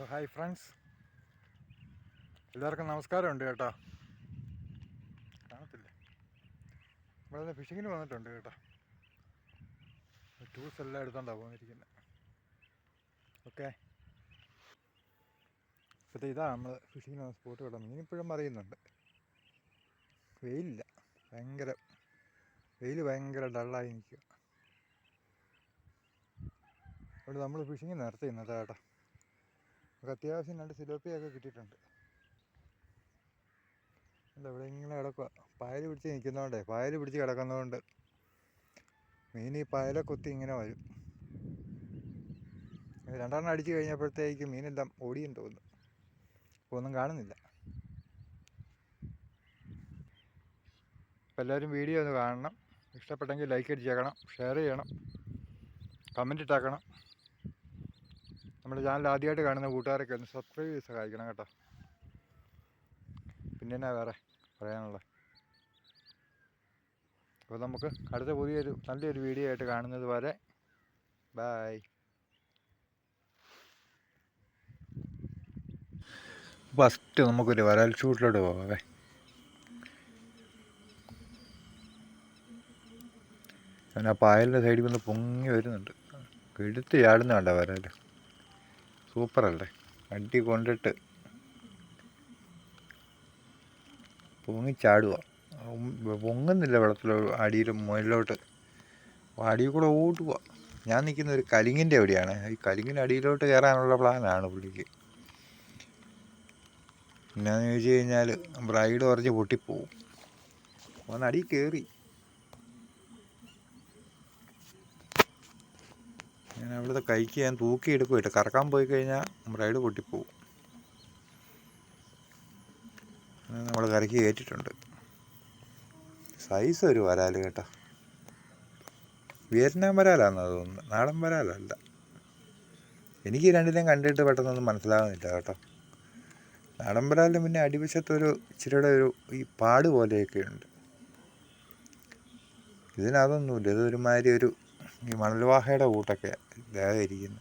So hi friends എല്ലാവർക്കും നമസ്കാരമുണ്ട് കേട്ടോ. കാണത്തില്ലേ? ഇവിടെ ഫിഷിങ്ങിന് വന്നിട്ടുണ്ട് കേട്ടോ. ടൂസ് എല്ലാം എടുത്തോണ്ടാണ് പോന്നിരിക്കുന്നത് ഓക്കെ ഇപ്പോഴത്തെ ഇതാ നമ്മൾ ഫിഷിങ്ങിന് വന്ന സ്പോട്ട് കേട്ടോ മീനിപ്പോഴും മറിയുന്നുണ്ട്. വെയിലില്ല. ഭയങ്കര വെയിൽ ഭയങ്കര ഡള്ളായി നിൽക്കുക അതുകൊണ്ട് നമ്മൾ ഫിഷിങ് നിർത്തി ഇന്നത്തെ കേട്ടോ. നമുക്ക് അത്യാവശ്യം രണ്ട് സിലോപ്പിയൊക്കെ കിട്ടിയിട്ടുണ്ട്. അല്ല ഇങ്ങനെ കിടക്കുക പായൽ പിടിച്ച് നിൽക്കുന്നതുകൊണ്ടേ പായൽ പിടിച്ച് കിടക്കുന്നതുകൊണ്ട് മീൻ ഈ പായലെ കൊത്തി ഇങ്ങനെ വരും. രണ്ടെണ്ണം അടിച്ചു കഴിഞ്ഞപ്പോഴത്തേക്ക് മീനെല്ലാം ഓടിയെന്ന് തോന്നുന്നു. ഒന്നും കാണുന്നില്ല. അപ്പോൾ എല്ലാവരും വീഡിയോ ഒന്ന് കാണണം. ഇഷ്ടപ്പെട്ടെങ്കിൽ ലൈക്ക് അടിച്ചേക്കണം ഷെയർ ചെയ്യണം കമന്റ് ഇട്ടാക്കണം. നമ്മുടെ ചാനൽ ആദ്യമായിട്ട് കാണുന്ന കൂട്ടുകാരൊക്കെ ഒന്ന് സബ്സ്ക്രൈബ് ചെയ്ത് സഹായിക്കണം കേട്ടോ. പിന്നെ എന്നാ വേറെ പറയാനുള്ളത് അപ്പോൾ നമുക്ക് അടുത്ത പുതിയൊരു നല്ലൊരു വീഡിയോ ആയിട്ട് കാണുന്നത് വരെ ബായ് ഫസ്റ്റ് നമുക്കൊരു വരാൽ ഷൂട്ടിലോട്ട് പോകാവേ അവൻ ആ പായലിന്റെ സൈഡിൽ വന്ന് പൊങ്ങി വരുന്നുണ്ട്. എടുത്ത് ചാടുന്ന കണ്ട വരാൽ സൂപ്പറല്ലേ? അടി കൊണ്ടിട്ട് പൊങ്ങിച്ചാടുക പൊങ്ങുന്നില്ല വെള്ളത്തിൽ അടിയിൽ മുകളിലോട്ട്. അടിയിൽ കൂടെ ഓടുക ഞാൻ നിൽക്കുന്ന ഒരു കലിങ്ങിന്റെ എവിടെയാണ് ഈ കലിങ്ങിന്റെ അടിയിലോട്ട് കയറാനുള്ള പ്ലാനാണ് പുള്ളിക്ക്. എന്നാന്ന് ചോദിച്ചു കഴിഞ്ഞാൽ ബ്രൈഡ് കുറച്ച് പൊട്ടിപ്പോവും. വന്ന് അടി കയറി. ഞാൻ അവിടുത്തെ കൈക്ക് ഞാൻ തൂക്കി എടുക്കുമായിട്ട് കറക്കാൻ പോയി കഴിഞ്ഞാൽ റൈഡ് പൊട്ടിപ്പോവും നമ്മൾ കരയ്ക്ക് കയറ്റിട്ടുണ്ട് സൈസ് ഒരു വരാൽ കേട്ടോ. വിയറ്റ്നാം വരാലാണെന്ന് തോന്നുന്നു. നാടൻ വരാലല്ല. എനിക്ക് രണ്ടിനെയും കണ്ടിട്ട് പെട്ടെന്നൊന്നും മനസ്സിലാകുന്നില്ല കേട്ടോ. നാടൻ വരാലിന് പിന്നെ അടിവശത്തൊരു ഇച്ചിരിയുടെ ഒരു ഈ പാട് പോലെയൊക്കെ ഉണ്ട്. ഇതിനതൊന്നുമില്ല ഇതൊരുമാതിരി ഒരു ഈ മണൽവാഹയുടെ കൂട്ടൊക്കെ ഇതായിരിക്കുന്നു.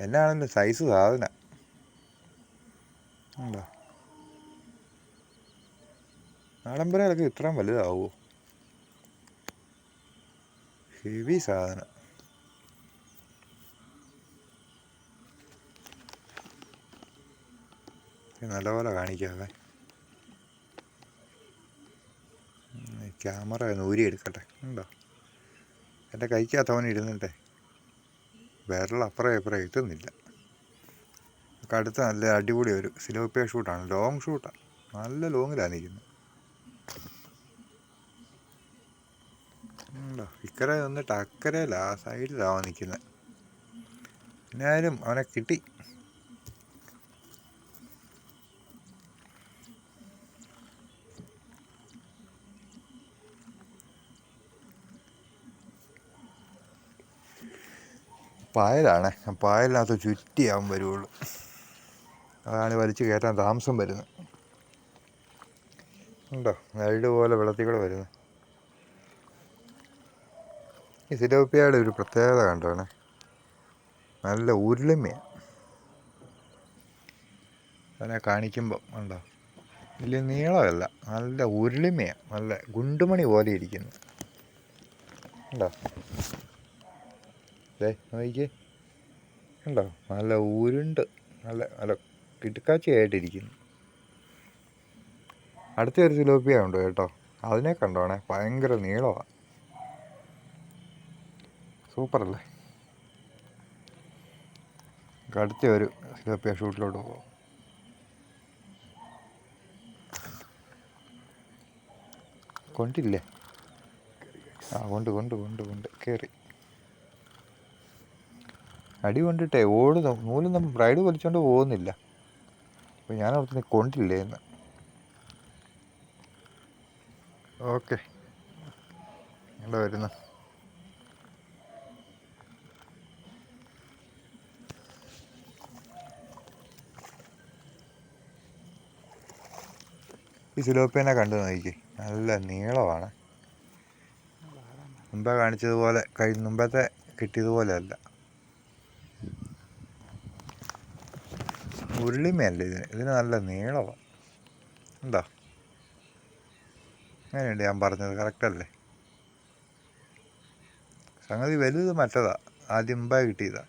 എന്നാണെങ്കിലും സൈസ് സാധന. ഉണ്ടോ? നാടമ്പരകളൊക്കെ ഇത്രയും വലുതാവുമോ ഹെവി സാധനം. നല്ലപോലെ കാണിക്കാവേ. ക്യാമറ നൂരി എടുക്കട്ടെ ഉണ്ടോ? എന്റെ കൈക്കകത്ത് അവൻ ഇരുന്നിട്ടെ. വിരൽ അപ്പുറം ഇപ്പുറം എത്തുന്നില്ല. അടുത്ത നല്ല അടിപൊളി ഒരു സിലോപ്പിയ ഷൂട്ടാണ്. ലോങ് ഷൂട്ടാണ് നല്ല ലോങ്ങിലാണ് നിൽക്കുന്നത്. ഇക്കരെ നിന്നിട്ട് അക്കരയിലാണ് ആ സൈഡിലാണ് നിൽക്കുന്നത്. എന്നാലും അവനെ കിട്ടി. പായലാണ്. പായലിനകത്ത് ചുറ്റിയാവും വരുള്ളൂ അതാണ് വലിച്ചു കയറ്റാൻ താമസം വരുന്നത്. ഉണ്ടോ? നെല്ല് പോലെ വെള്ളത്തിൽ കൂടെ വരുന്നത്. ഈ സിലോപ്പിയയുടെ ഒരു പ്രത്യേകത കണ്ടാണ് നല്ല ഉരുളിമയാണ്. അതിനെ കാണിക്കുമ്പോൾ ഉണ്ടോ? വലിയ നീളമല്ല നല്ല ഉരുളിമയാണ്. നല്ല ഗുണ്ടുമണി പോലെ ഇരിക്കുന്നു. ഉണ്ടോ? ദേ നോക്കിക്കേ. കണ്ടോ? നല്ല ഉരുണ്ട്. നല്ല നല്ല കിടുക്കാച്ചയായിട്ടിരിക്കുന്നു. അടുത്ത ഒരു സിലോപ്പിയ ഉണ്ട് കേട്ടോ. അതിനെ കണ്ടോണേ? ഭയങ്കര നീളമാണ് സൂപ്പറല്ലേ? അടുത്ത ഒരു സിലോപ്പിയ ഷൂട്ടിലോട്ട് പോകാം കൊണ്ടില്ലേ? ആ കൊണ്ട് കൊണ്ട് കൊണ്ട് കൊണ്ട്. കയറി അടി കൊണ്ടിട്ടേ ഓട് നൂലും നമ്മൾ ബ്രൈഡ് വലിച്ചോണ്ട് പോകുന്നില്ല. അപ്പോൾ ഞാൻ അവിടുത്തെ കൊണ്ടില്ലേ എന്ന്. ഓക്കെ ഇവിടെ വരുന്നു. ഈ സിലോപ്പേനെ കണ്ടു നോക്കി നല്ല നീളമാണ്. മുമ്പേ കാണിച്ചതുപോലെ കഴി മുമ്പത്തെ കിട്ടിയതുപോലെ അല്ല ഉരുളിമയല്ല ഇതിന്. ഇതിന് നല്ല നീളമാണ് എന്താ? അങ്ങനെയുണ്ട് ഞാൻ പറഞ്ഞത്. കറക്റ്റല്ലേ സംഗതി വലുത് മറ്റതാ. ആദ്യം മുമ്പായി കിട്ടിയതാ.